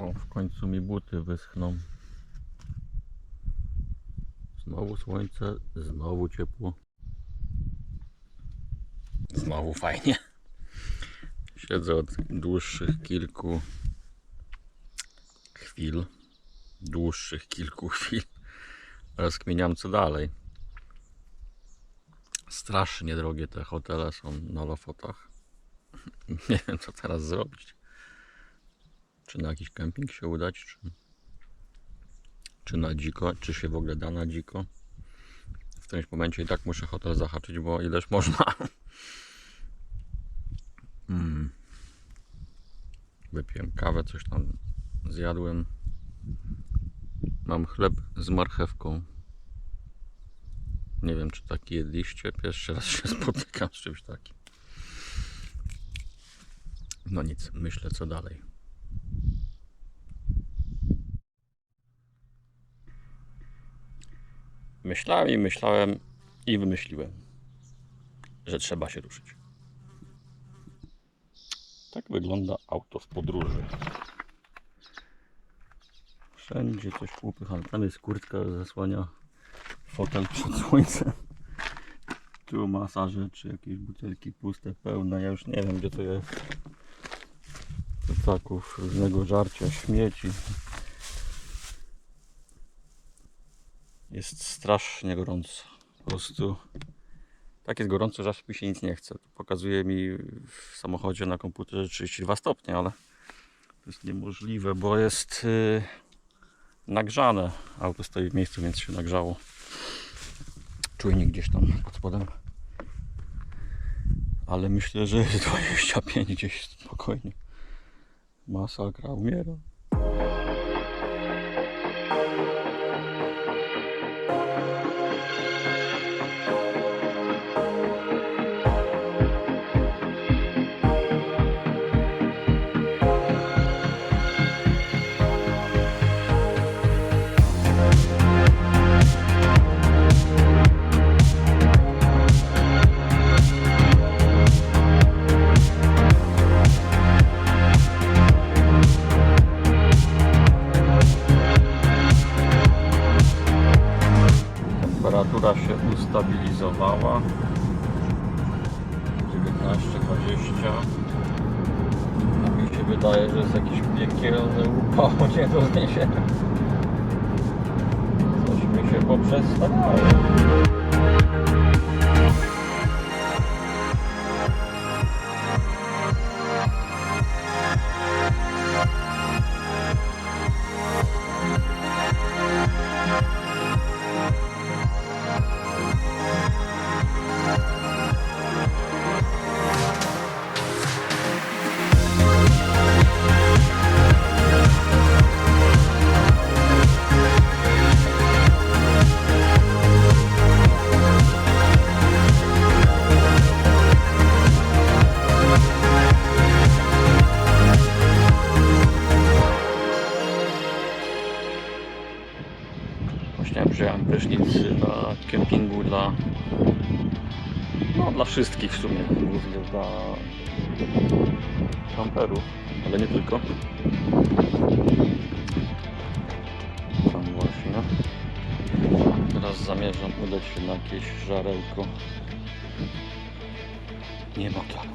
O, w końcu mi buty wyschną. Znowu słońce, znowu ciepło. Znowu fajnie. Siedzę od dłuższych kilku chwil. Dłuższych kilku chwil. Rozkminiam co dalej. Strasznie drogie te hotele są na Lofotach. Nie wiem co teraz zrobić. Czy na jakiś kemping się udać, czy, czy na dziko, czy się w ogóle da na dziko. W którymś momencie i tak muszę hotel zahaczyć, bo ileż można. Mm. Wypiłem kawę, coś tam zjadłem. Mam chleb z marchewką. Nie wiem, czy taki jedliście. Pierwszy raz się spotykam z czymś takim. No nic, myślę co dalej. Myślałem i myślałem i wymyśliłem, że trzeba się ruszyć. Tak wygląda auto w podróży. Wszędzie coś upychane. Tam jest kurtka, zasłania fotel przed słońcem. Tu masaże, czy jakieś butelki puste, pełne. Ja już nie wiem, gdzie to jest. Plecaków, różnego żarcia, śmieci. Jest strasznie gorąco. Po prostu tak jest gorąco, że aż mi się nic nie chce. Pokazuje mi w samochodzie na komputerze 32 stopnie, ale to jest niemożliwe, bo jest yy, nagrzane. Auto stoi w miejscu, więc się nagrzało. Czujnik gdzieś tam pod spodem. Ale myślę, że jest 25 gdzieś spokojnie. Masakra, umiera. Tam właśnie. Teraz zamierzam udać się na jakieś żarełko. Nie ma tam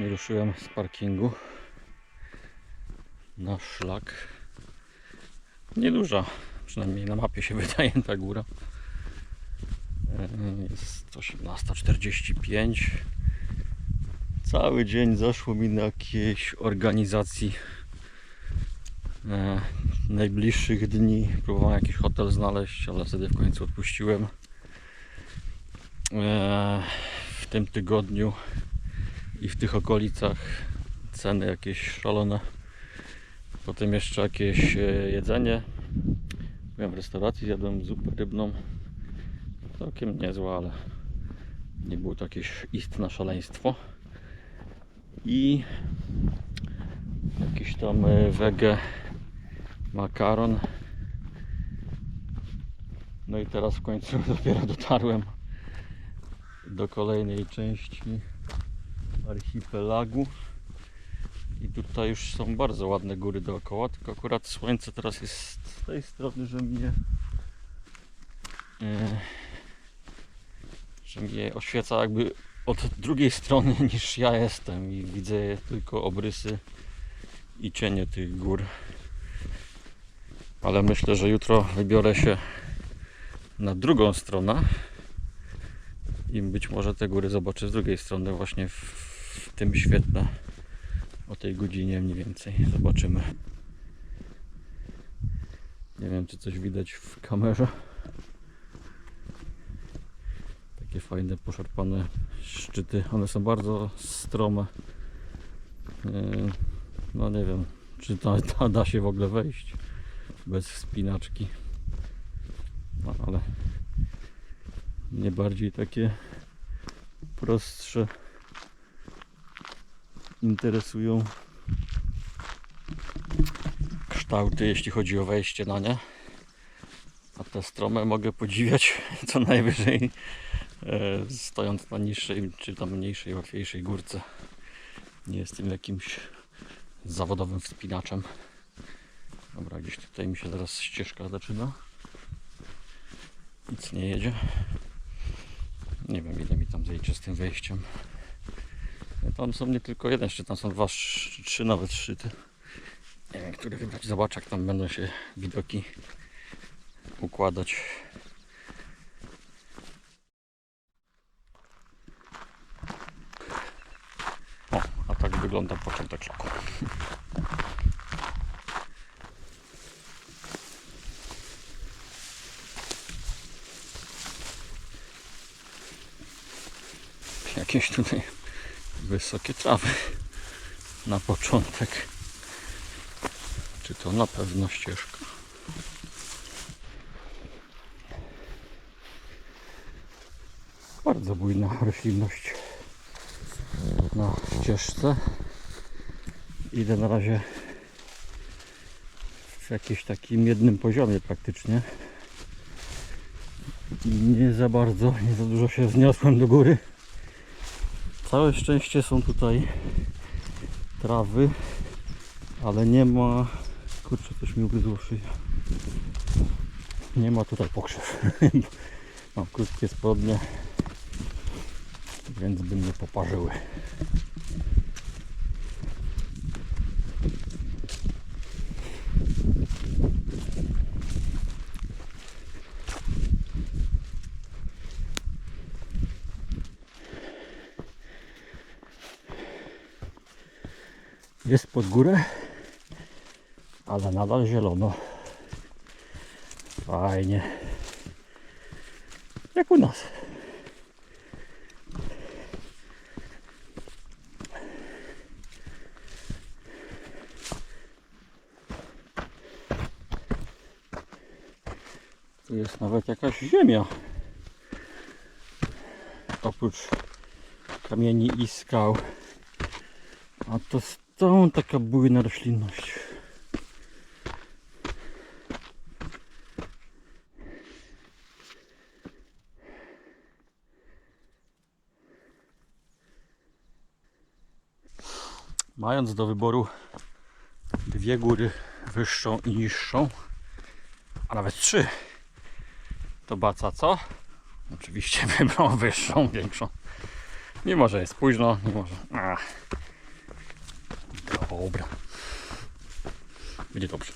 prysznic. Wyruszyłem z parkingu na szlak. Nieduża, przynajmniej na mapie się wydaje ta góra. E, Jest 18.45. Cały dzień zaszło mi na jakiejś organizacji e, najbliższych dni. Próbowałem jakiś hotel znaleźć, ale wtedy w końcu odpuściłem. E, w tym tygodniu i w tych okolicach ceny jakieś szalone. Potem jeszcze jakieś e, jedzenie. Byłem w restauracji, zjadłem zupę rybną. Całkiem niezła, ale nie było to jakieś istne szaleństwo. I jakiś tam e, wege makaron. No i teraz w końcu dopiero dotarłem do kolejnej części archipelagu. I tutaj już są bardzo ładne góry dookoła, tylko akurat słońce teraz jest z tej strony, że mnie e, że mnie oświeca jakby od drugiej strony niż ja jestem i widzę tylko obrysy i cienie tych gór. Ale myślę, że jutro wybiorę się na drugą stronę i być może te góry zobaczę z drugiej strony właśnie w, tym świetle. O tej godzinie mniej więcej. Zobaczymy. Nie wiem czy coś widać w kamerze. Takie fajne poszarpane szczyty. One są bardzo strome. Yy, no nie wiem czy ta, ta da się w ogóle wejść bez wspinaczki no ale mnie bardziej takie prostsze interesują kształty, jeśli chodzi o wejście na nie. A te strome mogę podziwiać co najwyżej e, stojąc na niższej czy tam mniejszej, łatwiejszej górce. Nie jestem jakimś zawodowym wspinaczem. Dobra, gdzieś tutaj mi się zaraz ścieżka zaczyna. Nic nie jedzie. Nie wiem ile mi tam zejdzie z tym wejściem. Tam są nie tylko jeden szczyt, tam są dwa, trzy nawet szczyty. Który wybrać. Zobaczę, jak tam będą się widoki układać. O, a tak wygląda początek szlaku. Jakieś tutaj wysokie trawy na początek. Czy to na pewno ścieżka? Bardzo bujna roślinność na ścieżce. Idę na razie w jakimś takim jednym poziomie praktycznie. Nie za bardzo, nie za dużo się wzniosłem do góry. Całe szczęście są tutaj trawy, ale nie ma. Kurczę, coś mi ugryzło szyję. Nie ma tutaj pokrzyw. Mam krótkie spodnie, więc by mnie poparzyły. Jest pod górę, ale nadal zielono. Fajnie. Jak u nas. Tu jest nawet jakaś ziemia. Oprócz kamieni i skał. A to stąd taka bujna roślinność. Mając do wyboru dwie góry, wyższą i niższą, a nawet trzy, to baca co? Oczywiście wybrał wyższą, większą. Mimo, że jest późno, mimo, że... Ach. добре. Ідіть, общем.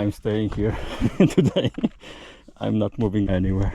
I'm staying here today. I'm not moving anywhere.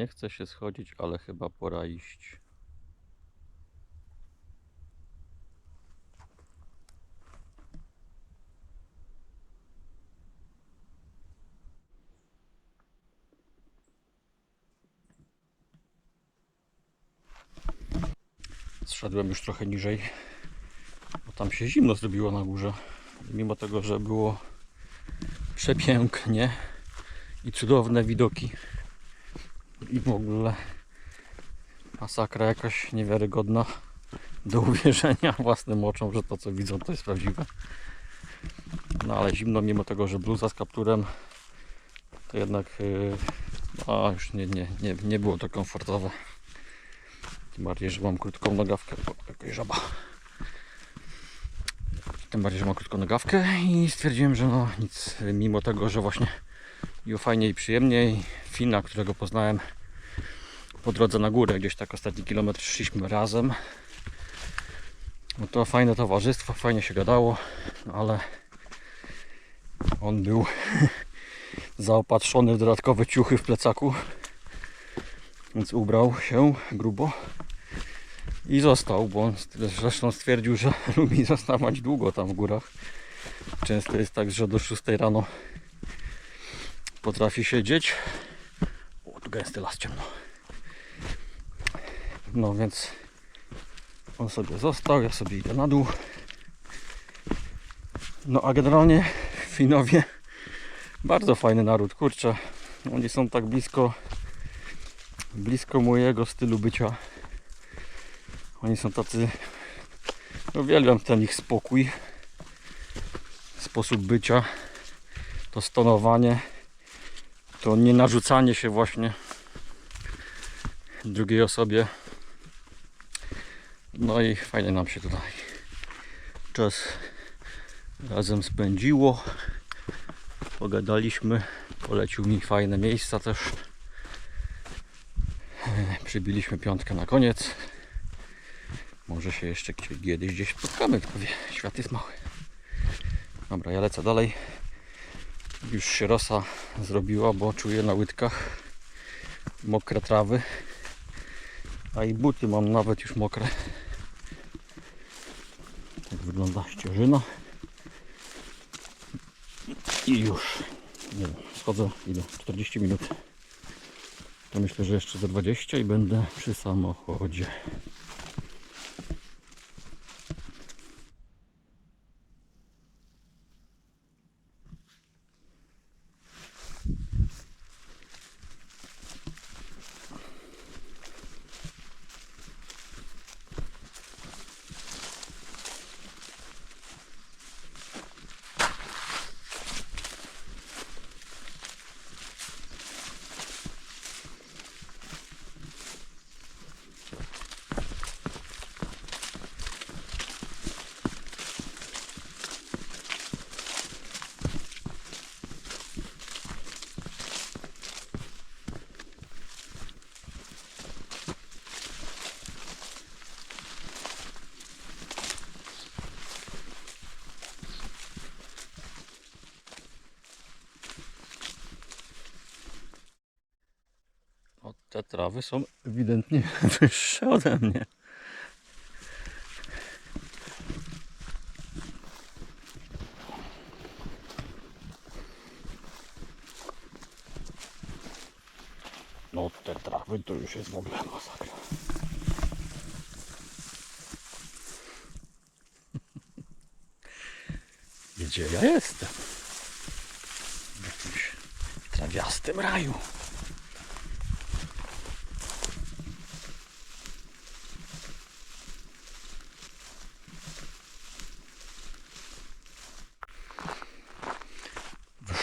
Nie chce się schodzić, ale chyba pora iść. Zszedłem już trochę niżej, bo tam się zimno zrobiło na górze. Mimo tego, że było przepięknie i cudowne widoki i w ogóle masakra jakaś niewiarygodna do uwierzenia własnym oczom, że to co widzą to jest prawdziwe. No ale zimno mimo tego, że bluza z kapturem to jednak a już nie, nie, nie, nie było to komfortowe. Tym bardziej, że mam krótką nogawkę. O, jakaś żaba. Tym bardziej, że mam krótką nogawkę i stwierdziłem, że no nic, mimo tego, że właśnie i przyjemnie i Fina, którego poznałem po drodze na górę, gdzieś tak ostatni kilometr szliśmy razem. No to fajne towarzystwo, fajnie się gadało, no ale on był zaopatrzony w dodatkowe ciuchy w plecaku, więc ubrał się grubo i został, bo on zresztą stwierdził, że lubi zostawać długo tam w górach. Często jest tak, że do 6 rano potrafi siedzieć. O, tu gęsty las ciemno. No więc on sobie został, ja sobie idę na dół. No a generalnie Finowie bardzo fajny naród, kurczę. Oni są tak blisko blisko mojego stylu bycia. Oni są tacy uwielbiam ten ich spokój sposób bycia to stonowanie to nie narzucanie się właśnie drugiej osobie. No i fajnie nam się tutaj czas razem spędziło. Pogadaliśmy, polecił mi fajne miejsca też. E, Przybiliśmy piątkę na koniec. Może się jeszcze kiedyś gdzieś spotkamy, kto wie, świat jest mały. Dobra, ja lecę dalej. Już się rosa zrobiła, bo czuję na łydkach mokre trawy. A i buty mam nawet już mokre. Tak wygląda ścieżyna. I już. Nie wiem, schodzę ile? 40 minut. To myślę, że jeszcze za 20 i będę przy samochodzie. O, te trawy są ewidentnie wyższe ode mnie. No te trawy to już jest w ogóle masakra. Gdzie ja jestem? W jakimś trawiastym raju.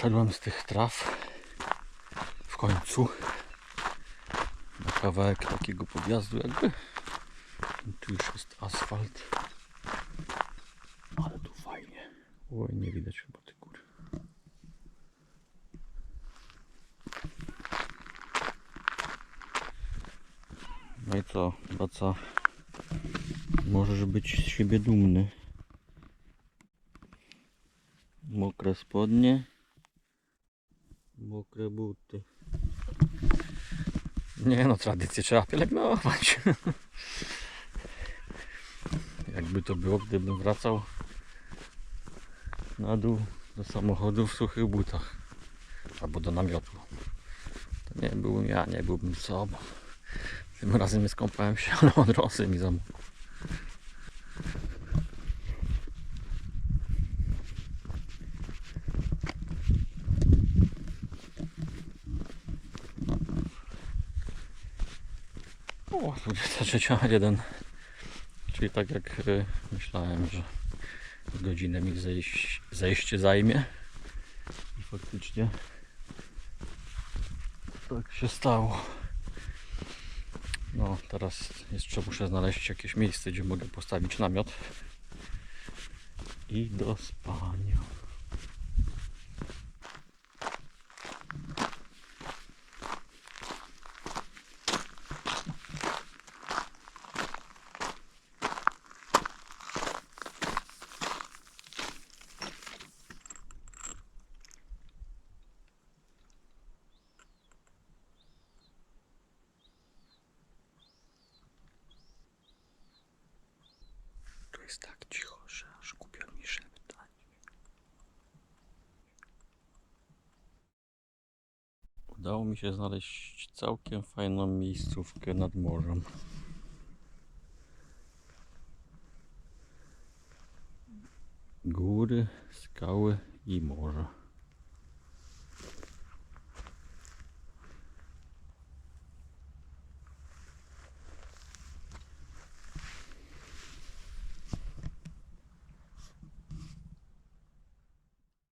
Wyszedłem z tych traw w końcu na kawałek takiego podjazdu jakby. Tu już jest asfalt. Ale tu fajnie. Oj, nie widać chyba tych gór. No i co, Baca? Możesz być z siebie dumny. Mokre spodnie. Mokre buty. Nie no, tradycję trzeba pielęgnować. Jakby to było, gdybym wracał na dół do samochodu w suchych butach. Albo do namiotu. To nie byłbym ja, nie byłbym sobą. Tym razem nie skąpałem się, ale od rosy mi zamógł. O, 23.01 Czyli tak jak y, myślałem, że godzinę mi zejść, zejście zajmie i faktycznie tak się stało. No teraz jeszcze muszę znaleźć jakieś miejsce, gdzie mogę postawić namiot i do spania. Jest tak cicho, że aż głupio mi szeptać. Udało mi się znaleźć całkiem fajną miejscówkę nad morzem. Góry, skały i morze.